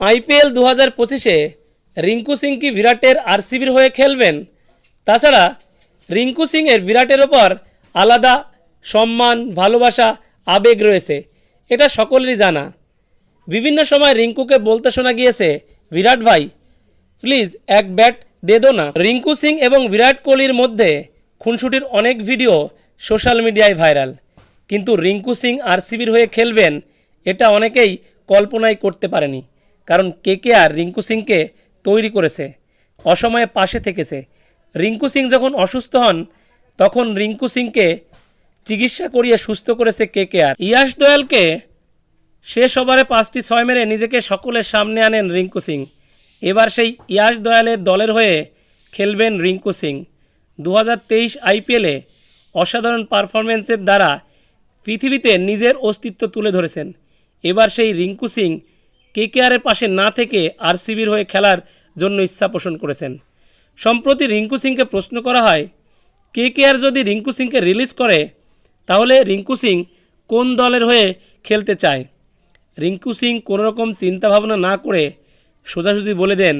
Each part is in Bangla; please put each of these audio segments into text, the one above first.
আইপিএল দু হাজার পঁচিশে রিঙ্কু সিং কি বিরাটের আরসিবির হয়ে খেলবেন? তাছাড়া রিঙ্কু সিংয়ের বিরাটের ওপর আলাদা সম্মান, ভালোবাসা, আবেগ রয়েছে। এটা সকলেরই জানা। বিভিন্ন সময় রিঙ্কুকে বলতে শোনা গিয়েছে, বিরাট ভাই প্লিজ এক ব্যাট দে দো না। রিঙ্কু সিং এবং বিরাট কোহলির মধ্যে খুনসুটির অনেক ভিডিও সোশ্যাল মিডিয়ায় ভাইরাল। কিন্তু রিঙ্কু সিং আরসিবির হয়ে খেলবেন, এটা অনেকেই কল্পনাই করতে পারেনি। কারণ কে কে আর রিঙ্কু সিংকে তৈরি করেছে, অসময়ে পাশে থেকেছে। রিঙ্কু সিং যখন অসুস্থ হন, তখন রিঙ্কু সিংকে চিকিৎসা করিয়ে সুস্থ করেছে কে কে আর। ইয়াশ দয়ালকে শেষ ওভারে পাঁচটি ছয় মেরে নিজেকে সকলের সামনে আনেন রিঙ্কু সিং। এবার সেই ইয়াশ দয়ালের দলের হয়ে খেলবেন রিঙ্কু সিং। দু হাজার তেইশ আইপিএলে অসাধারণ পারফরমেন্সের দ্বারা পৃথিবীতে নিজের অস্তিত্ব তুলে ধরেছেন। এবার সেই রিঙ্কু সিং কেকেআরের পাশে না থেকে আরসিবির হয়ে খেলার জন্য ইচ্ছা পোষণ করেছেন। সম্প্রতি রিঙ্কু সিংকে প্রশ্ন করা হয়, কেকেআর যদি রিঙ্কু সিংকে রিলিজ করে, তাহলে রিঙ্কু সিং কোন দলের হয়ে খেলতে চায়? রিঙ্কু সিং কোনো রকম চিন্তাভাবনা না করে সোজাসুজি বলে দেন,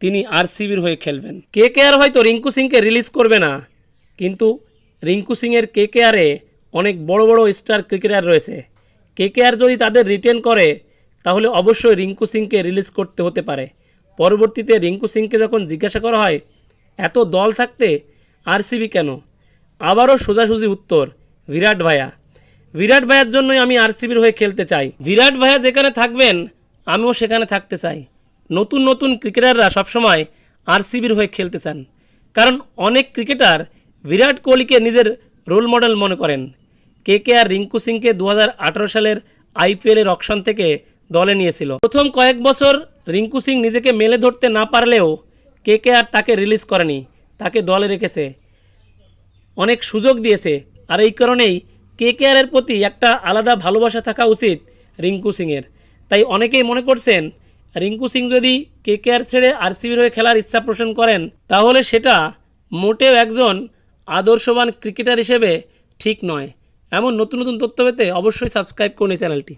তিনি আরসিবির হয়ে খেলবেন। কে কে আর হয়তো রিঙ্কু সিংকে রিলিজ করবে না, কিন্তু রিঙ্কু সিংয়ের কে কে আরে অনেক বড় বড় স্টার ক্রিকেটার রয়েছে। কে কে আর যদি তাদের রিটেন করে তাহলে অবশ্যই রিঙ্কু সিংকে রিলিজ করতে হতে পারে। পরবর্তীতে রিঙ্কু সিংকে যখন জিজ্ঞাসা করা হয়, এত দল থাকতে আরসিবি কেন? আবারও সোজাসুজি উত্তর, বিরাট ভাইয়া। বিরাট ভাইয়ার জন্যই আমি আরসিবির হয়ে খেলতে চাই। বিরাট ভাইয়া যেখানে থাকবেন, আমিও সেখানে থাকতে চাই। নতুন নতুন ক্রিকেটাররা সবসময় আরসিবির হয়ে খেলতে চান। কারণ অনেক ক্রিকেটার বিরাট কোহলিকে নিজের রোল মডেল মনে করেন। কে কে আর রিঙ্কু সিংকে দু হাজার আঠেরো সালের আইপিএলের অকশন থেকে দলে নিয়েছিল। প্রথম কয়েক বছর রিঙ্কু সিং নিজেকে মেলে ধরতে না পারলেও কে কে আর তাকে রিলিজ করেনি, তাকে দলে রেখেছে। অনেক সুযোগ দিয়েছে। আর এই কারণেই কে কে আরের প্রতি একটা আলাদা ভালোবাসা থাকা উচিত রিঙ্কু সিংয়ের। তাই অনেকেই মনে করছেন, রিঙ্কু সিং যদি কে কে আর ছেড়ে আরসিবির হয়ে খেলার ইচ্ছা পোষণ করেন, তাহলে সেটা মোটেও একজন আদর্শবান ক্রিকেটার হিসেবে ঠিক নয়। এমন নতুন নতুন তথ্য পেতে অবশ্যই সাবস্ক্রাইব করুন এই চ্যানেলটি।